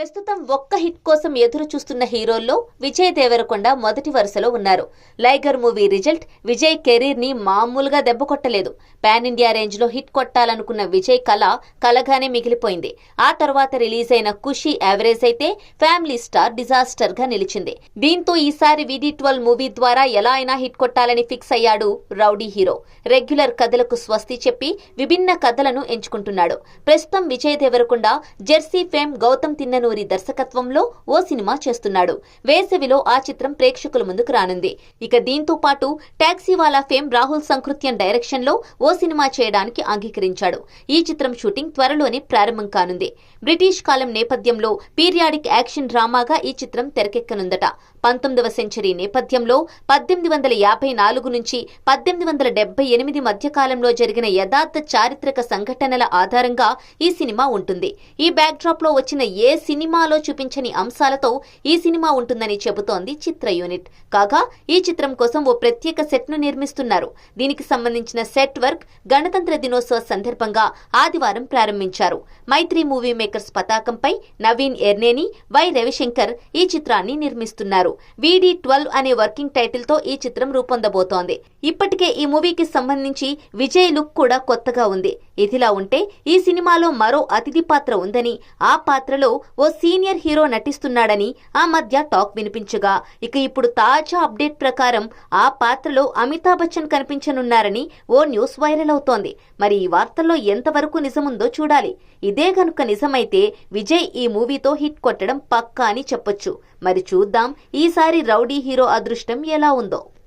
ఒక్క హిట్ కోసం ఎదురు చూస్తున్న హీరోల్లో విజయ్ దేవరకొండ మొదటి వరుసలో ఉన్నారు. లైగర్ మూవీ రిజల్ట్ విజయ్ కెరీర్ని మామూలుగా దెబ్బ కొట్టలేదు. పాన్ ఇండియా రేంజ్లో హిట్ కొట్టాలనుకున్న విజయ్ కళ కలగానే మిగిలిపోయింది. ఆ తర్వాత రిలీజ్ అయిన ఖుషి యావరేజ్ అయితే ఫ్యామిలీ స్టార్ డిజాస్టర్గా నిలిచింది. దీంతో ఈసారి విడి ట్వెల్వ్ మూవీ ద్వారా ఎలా అయినా హిట్ కొట్టాలని ఫిక్స్ అయ్యాడు రౌడీ హీరో. రెగ్యులర్ కథలకు స్వస్తి చెప్పి విభిన్న కథలను ఎంచుకుంటున్నాడు. ప్రస్తుతం విజయ్ దేవరకొండ జెర్సీ ఫేమ్ గౌతమ్ తిన్నను తిన్ననూరి దర్శకత్వంలో ఓ సినిమా చేస్తున్నాడు. వేసవిలో ఆ చిత్రం ప్రేక్షకుల ముందుకు రానుంది. ఇక దీంతో పాటు టాక్సీవాలా ఫేమ్ రాహుల్ సంకృత్యం డైరెక్షన్లో ఓ సినిమా చేయడానికి అంగీకరించాడు. ఈ చిత్రం షూటింగ్ త్వరలోనే ప్రారంభం కానుంది. బ్రిటిష్ కాలం నేపథ్యంలో పీరియాడిక్ యాక్షన్ డ్రామాగా ఈ చిత్రం తెరకెక్కనుందట. పంతొమ్మిదవ సెంచరీ నేపథ్యంలో పద్దెనిమిది వందల యాభై నాలుగు నుంచి పద్దెనిమిది వందల డెబ్బై ఎనిమిది మధ్య కాలంలో జరిగిన యథార్థ చారిత్రక సంఘటనల ఆధారంగా ఈ సినిమా ఉంటుంది. ఈ బ్యాక్డ్రాప్లో వచ్చిన ఏ సినిమా సినిమాలో చూపించని అంశాలతో ఈ సినిమా ఉంటుందని చెబుతోంది చిత్ర యూనిట్. కాగా ఈ చిత్రం కోసం ఓ ప్రత్యేక సెట్ను నిర్మిస్తున్నారు. దీనికి సంబంధించిన సెట్ వర్క్ గణతంత్ర దినోత్సవ సందర్భంగా ఆదివారం ప్రారంభించారు. మైత్రి మూవీ మేకర్స్ పతాకంపై నవీన్ ఎర్నేని వై రవిశంకర్ ఈ చిత్రాన్ని నిర్మిస్తున్నారు. వీడి ట్వెల్వ్ అనే వర్కింగ్ టైటిల్తో ఈ చిత్రం రూపొందబోతోంది. ఇప్పటికే ఈ మూవీకి సంబంధించి విజయ్ లుక్ కూడా కొత్తగా ఉంది. ఇదిలా ఉంటే ఈ సినిమాలో మరో అతిథి పాత్ర ఉందని ఆ పాత్రలో ఓ సీనియర్ హీరో నటిస్తున్నాడని ఆ మధ్య టాక్ వినిపించగా ఇక ఇప్పుడు తాజా అప్డేట్ ప్రకారం ఆ పాత్రలో అమితాబ్ బచ్చన్ కనిపించనున్నారని ఓ న్యూస్ వైరల్ అవుతోంది. మరి ఈ వార్తల్లో ఎంతవరకు నిజముందో చూడాలి. ఇదే గనుక నిజమైతే విజయ్ ఈ మూవీతో హిట్ కొట్టడం పక్కా అని చెప్పొచ్చు. మరి చూద్దాం ఈసారి రౌడీ హీరో అదృష్టం ఎలా ఉందో.